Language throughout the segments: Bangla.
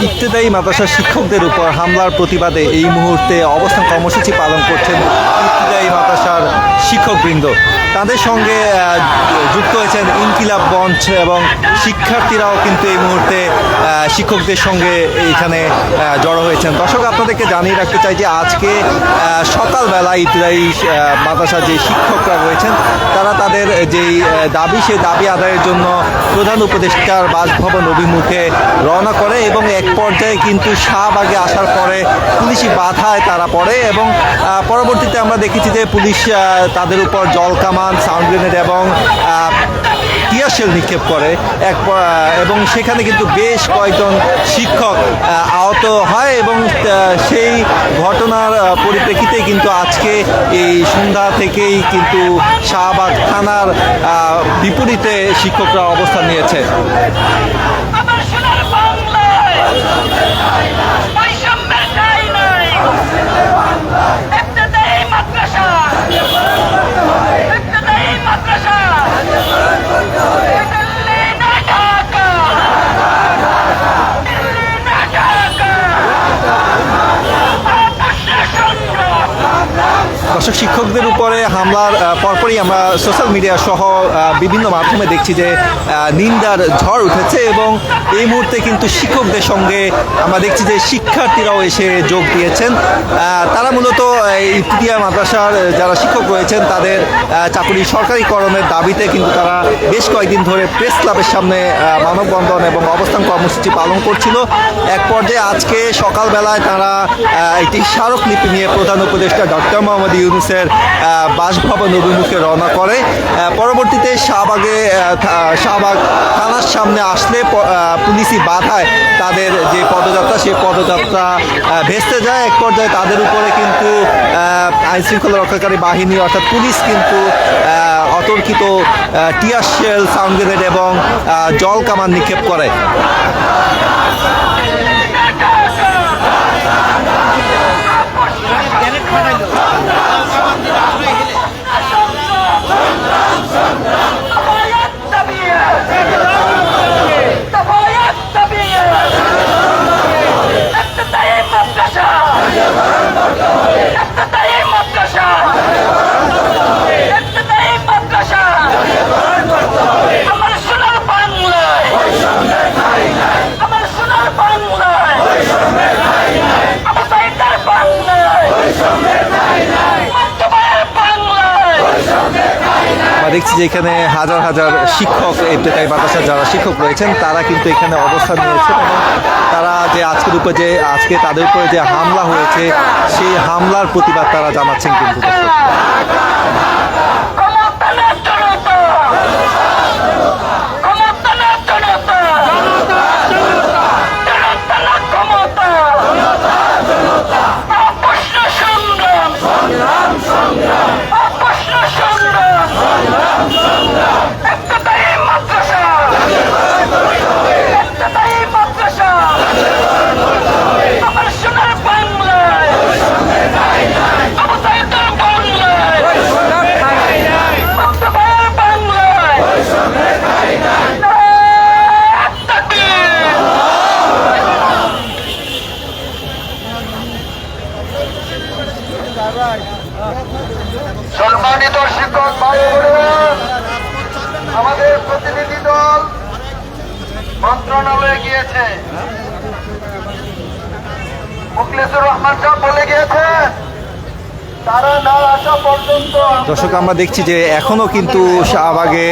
ইত্তেদায়ী মাদ্রাসার শিক্ষকদের উপর হামলার প্রতিবাদে এই মুহূর্তে অবস্থান কর্মসূচি পালন করছেন ইত্তেদায়ী মাদ্রাসার শিক্ষকবৃন্দ। তাদের সঙ্গে যুক্ত হয়েছেন ইনকিলাব মঞ্চ এবং শিক্ষার্থীরাও কিন্তু এই মুহূর্তে শিক্ষকদের সঙ্গে এইখানে জড়ো হয়েছেন। দর্শক, আপনাদেরকে জানিয়ে রাখতে চাই যে আজকে সকালবেলা ইত্তেদায়ী মাদ্রাসার যে শিক্ষকরা রয়েছেন, তারা তাদের যেই দাবি সেই দাবি আদায়ের জন্য প্রধান উপদেষ্টার বাসভবন অভিমুখে রওনা করে এবং এক পর্যায়ে কিন্তু শাহবাগে আসার পরে পুলিশি বাধায় তারা পড়ে এবং পরবর্তীতে আমরা দেখেছি যে পুলিশ তাদের উপর জল কামান সাউন্ড গ্রেনেড এবং আহ, টিয়ারশেল নিক্ষেপ করে। এক এবং সেখানে কিন্তু বেশ কয়েকজন শিক্ষক আহ, আহত হয় এবং সেই ঘটনার পরিপ্রেক্ষিতে কিন্তু আজকে এই সন্ধ্যা থেকেই কিন্তু শাহবাগ থানার বিপরীতে শিক্ষকরা অবস্থান নিয়েছে আমার সোনার বাংলায় বৈষম্যের ঠাঁই নাই একটা দেয় মাদ্রাসা একটা দেয় মাদ্রাসা দিল্লি না ঢাকা দিল্লি না ঢাকা আপসের সংগ্রাম দর্শক শিক্ষকদের উপরে হামলার আহ, পরপরই আমরা সোশ্যাল মিডিয়া সহ বিভিন্ন মাধ্যমে দেখছি যে নিন্দার ঝড় উঠেছে এবং এই মুহূর্তে কিন্তু শিক্ষকদের সঙ্গে আমরা দেখছি যে শিক্ষার্থীরাও এসে যোগ দিয়েছেন। তারা মূলত এই মাদ্রাসার যারা শিক্ষক রয়েছেন, তাদের চাকরি সরকারিকরণের দাবিতে কিন্তু তারা বেশ কয়েকদিন ধরে প্রেস ক্লাবের সামনে মানববন্ধন এবং অবস্থান কর্মসূচি পালন করছিল। এক পর্যায়ে আজকে সকালবেলায় তারা একটি স্মারকলিপি নিয়ে প্রধান উপদেষ্টা ডক্টর মোহাম্মদ ইউনুসের বাসভবন অভিমুখে চালনা করে। পরবর্তীতে শাহবাগে শাহবাগ থানার সামনে আসলে পুলিশি বাধায় তাদের যে পদযাত্রা সেই পদযাত্রা ভেস্তে যায়। এক পর্যায়ে তাদের উপরে কিন্তু আইনশৃঙ্খলা রক্ষাকারী বাহিনী অর্থাৎ পুলিশ কিন্তু অতর্কিত টিয়ার শেল সাউন্ড গ্রেনেড এবং জল কামান নিক্ষেপ করে। Get it, দেখছি যে এখানে হাজার হাজার শিক্ষক ইবতেদায়ী মাদ্রাসার যারা শিক্ষক রয়েছেন, তারা কিন্তু এখানে অবস্থান নিয়েছেন এবং তারা যে আজকের উপরে যে, আজকে তাদের উপরে যে হামলা হয়েছে, সেই হামলার প্রতিবাদ তারা জানাচ্ছেন কিন্তু। সম্মানিত শিক্ষক আমাদের প্রতিনিধি দল মন্ত্রণালয়ে গিয়েছে। মুখলেসুর রহমান সাহেব বলে গিয়েছেন তারা না আসা পর্যন্ত আমরা- দর্শক, আমরা দেখছি যে এখনও কিন্তু শাহবাগে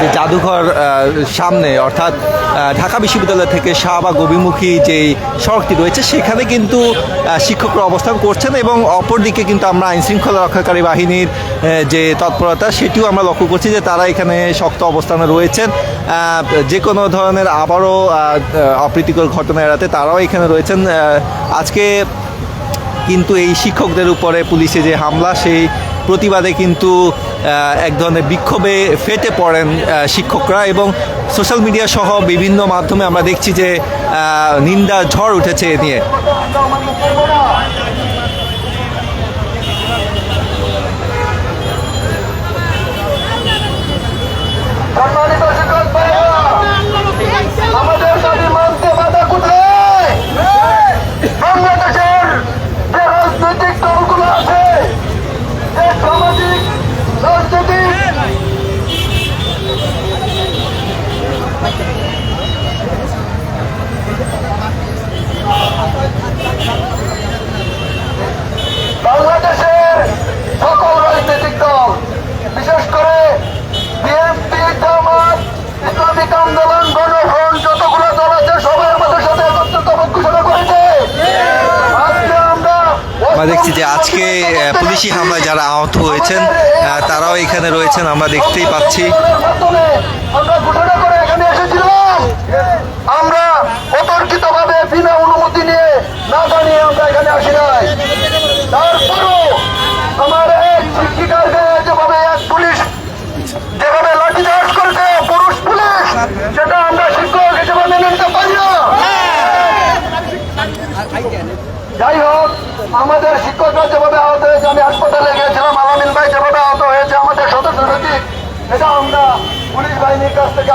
যে জাদুঘর সামনে, অর্থাৎ ঢাকা বিশ্ববিদ্যালয় থেকে শাহবাগ অভিমুখী যে সড়কটি রয়েছে, সেখানে কিন্তু শিক্ষকরা অবস্থান করছেন এবং অপরদিকে কিন্তু আমরা আইন শৃঙ্খলা রক্ষাকারী বাহিনীর যে তৎপরতা, সেটিও আমরা লক্ষ্য করছি যে তারা এখানে শক্ত অবস্থানে রয়েছেন। যে কোনো ধরনের আবারও অপ্রীতিকর ঘটনা এড়াতে তারাও এখানে রয়েছেন। আজকে কিন্তু এই শিক্ষকদের উপরে পুলিশে যে হামলা, সেই প্রতিবাদে কিন্তু এক ধরনের বিক্ষোভে ফেটে পড়েন শিক্ষকরা এবং সোশ্যাল মিডিয়া সহ বিভিন্ন মাধ্যমে আমরা দেখছি যে নিন্দা ঝড় উঠেছে এ নিয়ে। আমরা দেখছি যে আজকে পুলিশি হামলায় যারা আহত হয়েছেন তারাও এখানে রয়েছেন আমরা দেখতেই পাচ্ছি।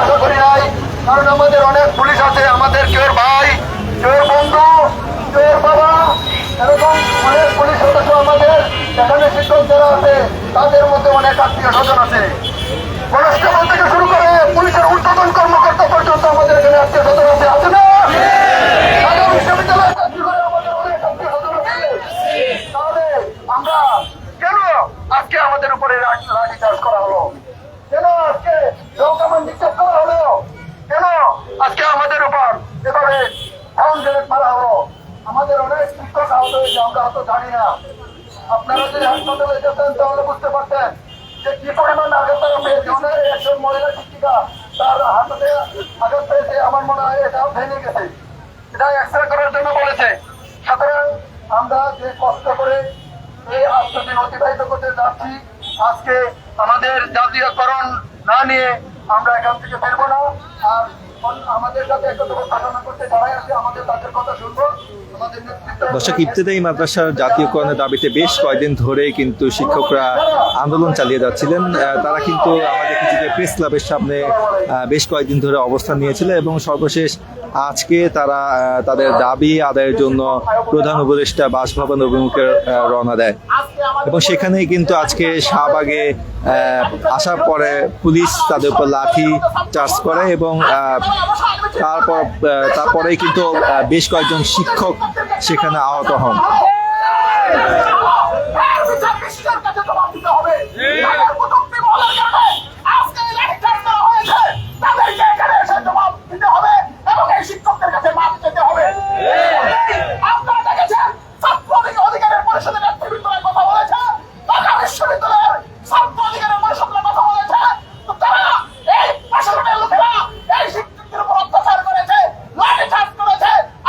আশা করি নাই কারণ আমাদের অনেক পুলিশ আছে, আমাদের কেউ ভাই কেউ বন্ধু কেউ বাবা, এরকম অনেক পুলিশ সদস্য আমাদের এখানে শিক্ষক যারা আছে, তাদের মধ্যে অনেক আত্মীয় স্বজন আছে। কনস্টেবল থেকে শুরু করে পুলিশের ঊর্ধ্বতন কর্মকর্তা পর্যন্ত আমাদের এখানে আত্মীয় স্বজন আছে। আছে না? ঢাকা অনেক আত্মীয়। তাহলে আমরা কেন আজকে আমাদের উপরে লাঠি লাঠি চার্জ করা হলো কেন আজকে লোকামান নিক্ষেপ করা হলো কেন আজকে আমাদের উপর এভাবে গ্রেনেড মারা হলো আমাদের অনেক শিক্ষক আহত হয়েছে, আমরা হয়তো জানি না। আপনারা যদি হাসপাতালে যেতেন, তাহলে বুঝতে পারতেন যে কি পরিমাণ আঘাত পেয়েছে। একজন মহিলা শিক্ষিকা, তার হাতে আঘাত পেয়েছে, আমার মনে হয় এটাও ভেঙে গেছে। এটা এক্সরে করার জন্য বলেছে। সুতরাং আমরা যে কষ্ট করে এই আটটা অতিবাহিত করতে যাচ্ছি, আজকে আমাদের জাতীয়করণ না নিয়ে আমরা এখান থেকে ফিরবো না। আর আমাদের সাথে একত্র ঘটনা করতে যারাই আছে আমাদের তাদের কথা শুনব। দর্শক, ইবতেদায়ী মাদ্রাসার জাতীয়করণের দাবিতে বেশ কয়েকদিন ধরে কিন্তু শিক্ষকরা আন্দোলন চালিয়ে যাচ্ছিলেন। তারা কিন্তু আমাদের কিছু প্রেস ক্লাবের সামনে বেশ কয়েকদিন ধরে অবস্থান নিয়েছিল এবং সর্বশেষ আজকে তারা তাদের দাবি আদায়ের জন্য প্রধান উপদেষ্টা বাসভবন অভিমুখে রওনা দেয়। এবং সেখানেই কিন্তু আজকে শাহবাগে আসার পরে পুলিশ তাদের উপর লাঠি চার্জ করে এবং তারপর তারপরেই কিন্তু বেশ কয়েকজন শিক্ষক সেখানে আহত হন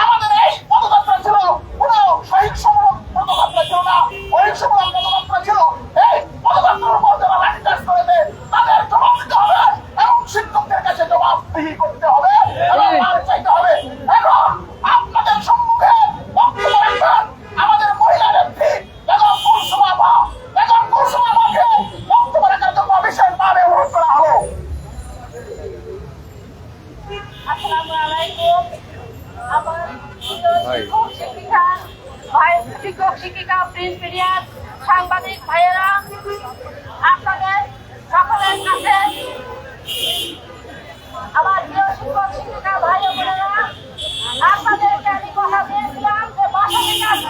আমাদের এই পদযাত্রা ছিল কোনো সহিংসমূলক পদযাত্রা ছিল না অহিংসমূলক পদযাত্রা ছিল এই পদযাত্রার উপর যারা লাঠিচার্জ করেছে তাদের জবাব দিতে হবে এবং শিক্ষকদের কাছে জবাবদিহি করতে হবে এবং মার চাইতে হবে এখন আপনাদের সম্মুখে বক্তব্য রাখবেন আমাদের মহিলা নেত্রী বেগম কুলসুমা মা বেগম কুলসুমা মাকে বক্তব্য রাখার জন্য বিশেষ ভাবে অনুরোধ করা হলো আসসালামু আলাইকুম আমার প্রিয় শিক্ষক শিক্ষিকা ভাই শিক্ষক শিক্ষিকা প্রিন্ট মিডিয়ার সাংবাদিক ভাইয়েরা, আপনাদের সকলের কাছে আমার প্রিয় শিক্ষক, শিক্ষিকা ভাই বোনেরা, আপনাদেরকে আমি কথা দিয়েছিলাম যে বাসা থেকে আমি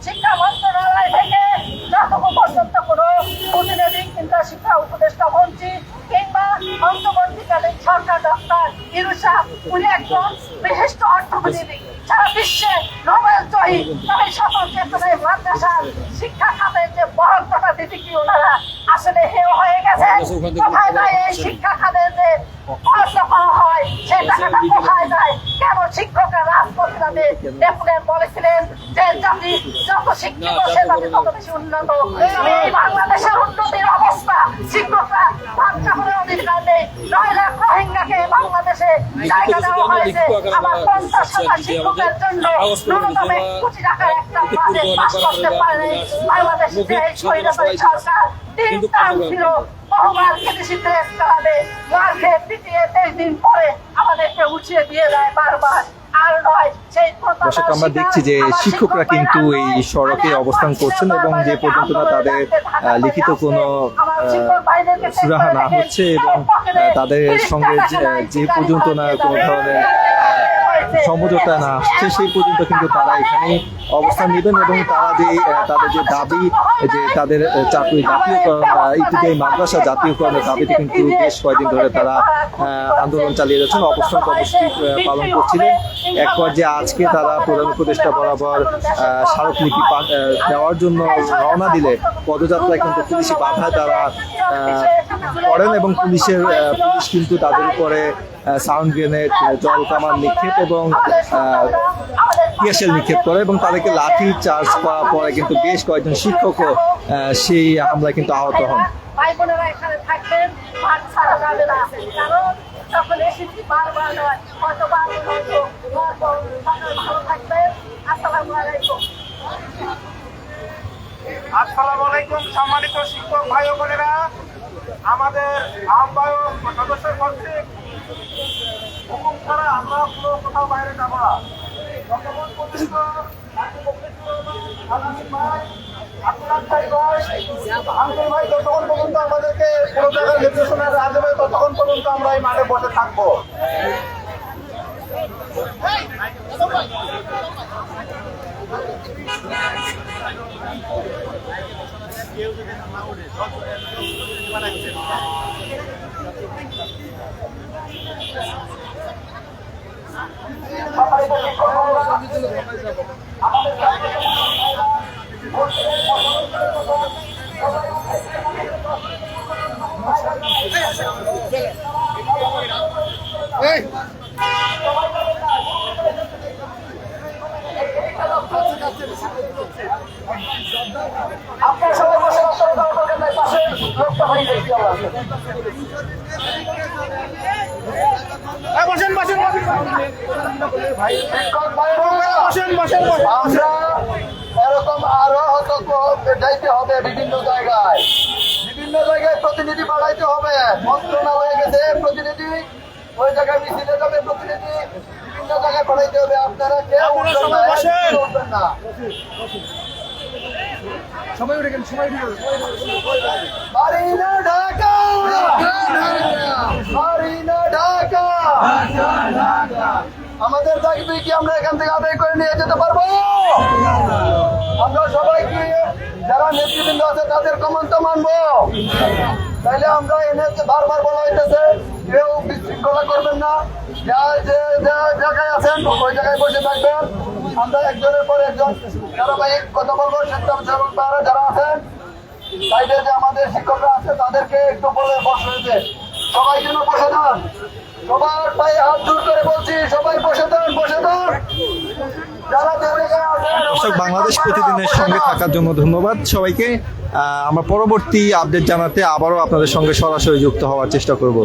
শিক্ষা মন্ত্রণালয় থেকে যতক্ষণ পর্যন্ত কোনো প্রতিনিধি কিংবা শিক্ষা উপদেষ্টা মন্ত্রী কিংবা অন্তর্বর্তীকালীন সরকার ডক্টর ইরুষা উনি একজন বিশিষ্ট অর্থনীতি সারা বিশ্বে নোবেল জয়ী। তবে সকল চেতনায় মাদ্রাসার শিক্ষা খাতের যে বরাদ্দটা দিতে কি ওনারা আসলে হেও হয়ে গেছে? কোথায় যায় এই শিক্ষা খাতের যে বরাদ্দ করা হয় সেই টাকাটা কোথায় যায়? কেন শিক্ষকরা রাজপথে ডেপুটেন্ট বলেছিলেন যত শিক্ষিত সে জাতি তত বেশি উন্নত বাংলাদেশের উন্নতির অবস্থা শিক্ষকরা বাচ্চা নয় লাখ রোহিঙ্গাকে বাংলাদেশে জায়গা পঞ্চাশ হাজার শিক্ষকের জন্য ন্যূনতম এক কোটি টাকার একটা বাজেট পাস করতে পারে বাংলাদেশের যে স্বৈরাচারী সরকার তিন টার্ম ছিল বহুবার বিদেশি ড্রেস চালাবে মার খেয়ে পিটিয়ে তেইশ দিন পরে আমাদেরকে উঠিয়ে দিয়ে দেয় বারবার। দর্শক আমরা দেখছি যে শিক্ষকরা কিন্তু এই সড়কে অবস্থান করছেন এবং যে পর্যন্ত না তাদের লিখিত কোনো সুরাহা না হচ্ছে এবং তাদের সঙ্গে যে- যে পর্যন্ত না কোনো ধরনের সমঝোতা না আসছে, সেই পর্যন্ত কিন্তু তারা এখানে অবস্থান নেবেন এবং তারা যে তাদের যে দাবি, যে তাদের চাকরি জাতীয়করণ ইত্যাদি মাদ্রাসা জাতীয়করণের দাবিতে কিন্তু বেশ কয়েকদিন ধরে তারা আন্দোলন চালিয়ে যাচ্ছেন, অবস্থান কর্মসূচি পালন করছিলেন। এক পর্যায়ে আজকে তারা প্রধান উপদেষ্টা বরাবর স্মারকলিপি দেওয়ার জন্য রওনা দিলে পদযাত্রায় কিন্তু পুলিশি বাধা তারা করেন এবং পুলিশের পুলিশ কিন্তু তাদের উপরে সাউন্ড গ্রেনেড জল কামান নিক্ষেপ এবং আহ, নিক্ষেপ করে এবং তাদেরকে লাঠি চার্জ করার পরে কিন্তু বেশ কয়েকজন শিক্ষকও সেই হামলায় কিন্তু আহত হন। সম্মানিত শিক্ষক ভাই বোনেরা। আমাদের আহ্বায়ক সদস্য কর্তৃক হুকুম ছাড়া আমরা কোনো কোথাও বাইরে যাব না যতক্ষণ পর্যন্ত ভাই, যতক্ষণ পর্যন্ত আমাদেরকে কোনো জায়গায় নির্দেশনা না দেবে ততক্ষণ পর্যন্ত আমরা এই মাঠে বসে থাকব ভাইরা, আপনার সবাই বসে আপনারা পাশে লোকটা হয়ে গেছে। আমরা। এরকম আরও হয়তো যাইতে হবে বিভিন্ন জায়গায়। বিভিন্ন জায়গায় প্রতিনিধি বাড়াইতে হবে। মন্ত্রণালয়ে গেছে প্রতিনিধি। ওই জায়গায় মিছিলে যাবে প্রতিনিধি। বিভিন্ন জায়গায় বাড়াইতে হবে। আপনারা কেউ উঠবেন না, বসেন। কেউ উঠবেন না বাড়ি না ঢাকা! ঢাকা! আমাদের চাকরি কি আমরা এখান থেকে আদায় করে নিয়ে যেতে পারব? আমরা সবাই কি যারা নেতৃবৃন্দ আছে তাদের কমান্ড মানবো? তাইলে আমরা এনে বারবার বলা হইতেছে, কেউ বিশৃঙ্খলা করবেন না। যে যে জায়গায় আছেন, ওই জায়গায় বসে থাকবেন। আমরা একজনের পর একজন। ধারাবাহিক কথা বলব শিক্ষক যারা যারা আছেন সাইডে যে আমাদের শিক্ষকরা আছে তাদেরকে একটু বলে বসে সবাই যেন বসে দেন। সবার পায়ে হাত জোর করে বলছি সবাই বসে দেন বসে দেন। যারা যে জায়গায় আছেন দর্শক বাংলাদেশ প্রতিদিনের সঙ্গে থাকার জন্য ধন্যবাদ সবাইকে। আমরা পরবর্তী আপডেট জানাতে আবারও আপনাদের সঙ্গে সরাসরি যুক্ত হওয়ার চেষ্টা করব।